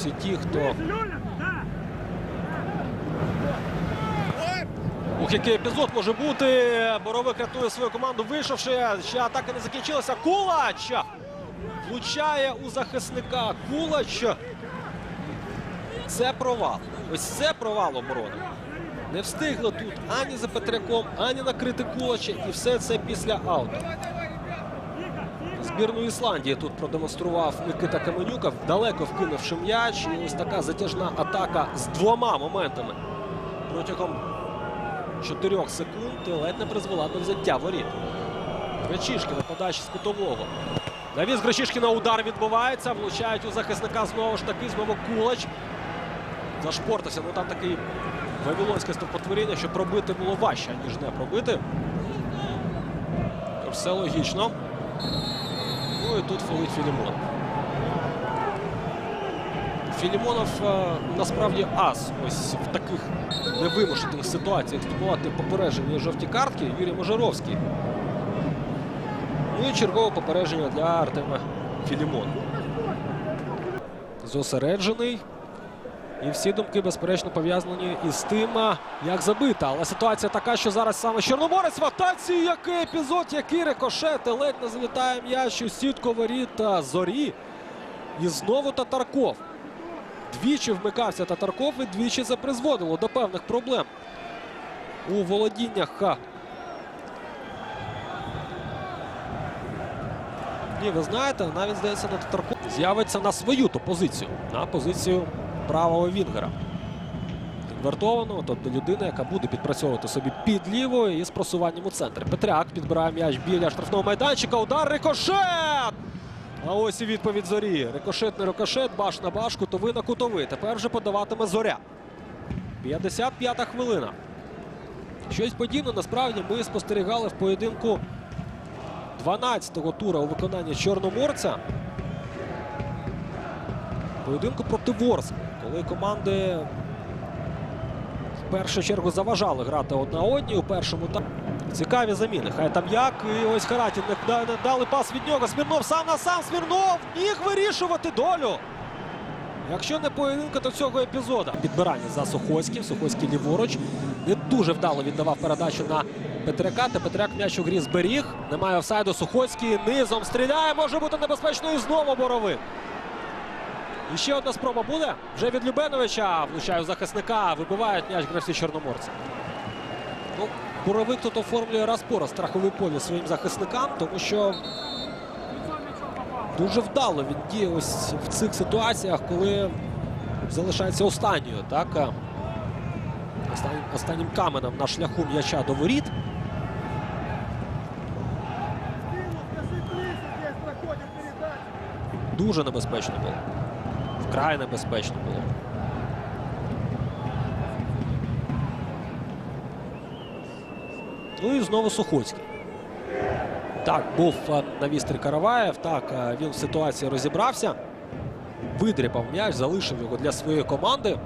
Усі ті, хто Ух, який епізод може бути. Боровик рятує свою команду, вийшовши. Ще атака не закінчилася. Кулач влучає у захисника. Кулач. Це провал. Ось це провал оборони. Не встигли тут ані за Петряком, ані накрити Кулача. І все це після ауту. Збірну Ісландії тут продемонстрував Микита Каменюка, далеко вкинувши м'яч. І ось така затяжна атака з двома моментами протягом 4 секунд ледь не призвела до взяття воріт. Гречишкіна подача з кутового. Навіс Гречишкіна удар відбувається. Влучають у захисника знову ж таки. Знову Кулач. Зашпортився. Ну там такий вавилонське стовпотворіння, що пробити було важче, ніж не пробити. Все логічно. Ну тут фолить Філімонов. Філімонов е, насправді ас ось в таких невимушених ситуаціях здобувати попередження жовті картки Юрій Можаровський. Ну і чергове попередження для Артема Філімонова. Зосереджений. І всі думки, безперечно, пов'язані із тим, як забита. Але ситуація така, що зараз саме Чорноморець в атаці. Який епізод, який рикошет. Ледь не залітає м'яч у сітку воріт зорі. І знову Татарков. Двічі вмикався Татарков і двічі це призводило до певних проблем у володіннях. Ні, ви знаєте, навіть здається, на Татарков з'явиться на свою то позицію, на позицію правого Вінгера. Інвертованого, тобто людина, яка буде підпрацьовувати собі під лівою і з просуванням у центрі. Петряк підбирає м'яч біля штрафного майданчика. Удар рикошет! А ось і відповідь зорі. Рикошет не рикошет, баш на баш, кутовий на кутовий. Тепер вже подаватиме зоря. 55-та хвилина. Щось подібне насправді ми спостерігали в поєдинку 12-го тура у виконанні Чорноморця. Поєдинку проти Ворскли, коли команди в першу чергу заважали грати одна одній у першому та цікаві заміни. Хай там як. І ось Харатін дали пас від нього. Смірнов сам на сам. Смірнов міг вирішувати долю. Якщо не поєдинка, то цього епізода. Підбирання за Сухоцьким. Сухоцький ліворуч. Не дуже вдало віддавав передачу на Петряка. Та Петряк м'яч у грі зберіг. Немає офсайду. Сухоцький низом стріляє. Може бути небезпечно і знову боровик. І ще одна спроба буде. Вже від Любеновича влучає захисника. Вибивають м'яч гравці Чорноморця. Ну, Боровик тут оформлює раз по раз страховий полі своїм захисникам, тому що дуже вдало він діє ось в цих ситуаціях, коли залишається останньою. Так? Останнім, останнім каменем на шляху м'яча до воріт. Дуже небезпечно було. Вкрай небезпечно було. Ну і знову Сухоцький. Так, був е, на вістрі Караваєв. Так, е, він в ситуації розібрався. Видріпав м'яч, залишив його для своєї команди.